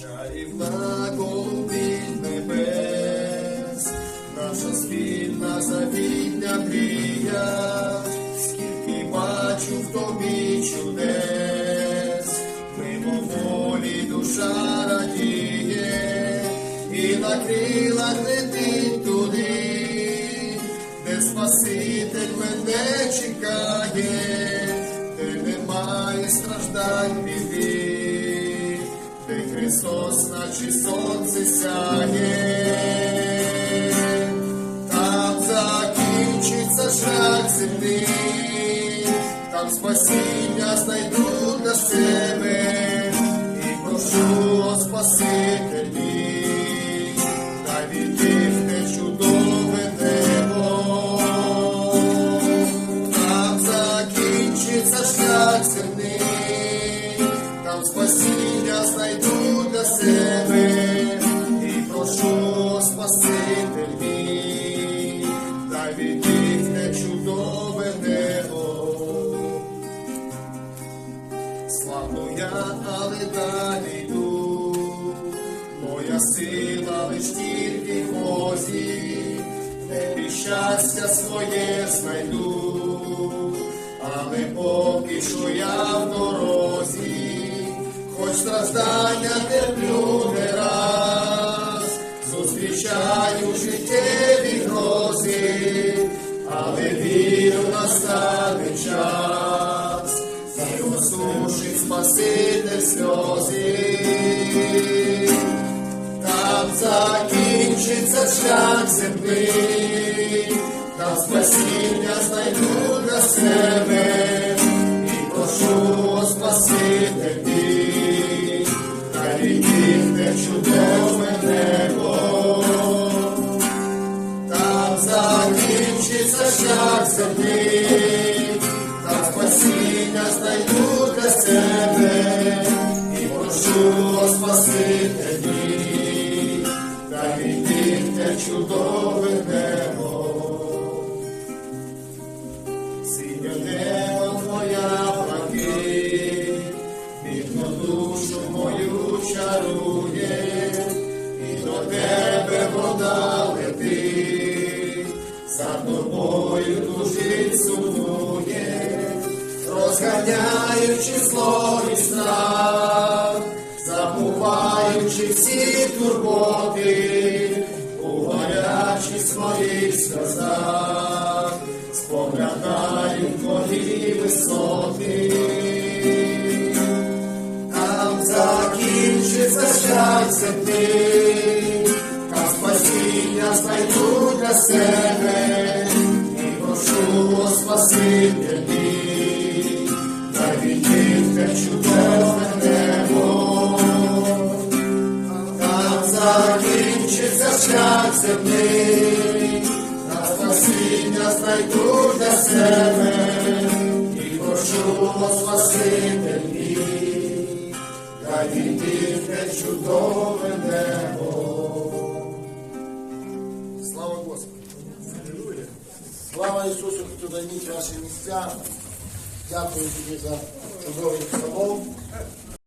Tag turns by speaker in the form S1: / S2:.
S1: Чарівна голубінь небес, наша спільна завітня мрія, скільки бачу в тобі чудес, мимоволі душа радіє, і на крилах летить туди, де Спаситель мене чекає, страждань біди, ти Христос, наче сонце сяє, там закінчиться шлях земний, там спасіння знайдуть для себе, і прошу о Спасителі, спасіння знайду для себе, і прошу о Спасителі, та від них те чудове небо. Славно я, але далі йду, моя сила лиш тільки в Бозі, де щастя своє знайду, але поки що я в дорозі, страждання терплю не раз, зустрічаю життєві грози, але вірю настане час, і осушить Спаситель сльози. Там закінчиться шлях земний, там спасіння знайду для себе, і прошу о Спасителі, шлях земний, там спасіння знайду для себе, і прошу о Спасителі, та від те чудове за тобою тужить сумує, розганяючи зло і страх, забуваючи всі турботи, у гарячих своїх сльозах, споглядаю твої висоти. Там закінчиться земний, там спасіння знайду для себе, і прошу о Спасителі, та від них те чудове небо. Там закінчиться шлях земний, там спасіння знайду для себе, і прошу о Спасителі, та від них те чудове небо.
S2: Слава Ісусу, хто займіть ваші місця. Дякую тобі за чудовий псалом.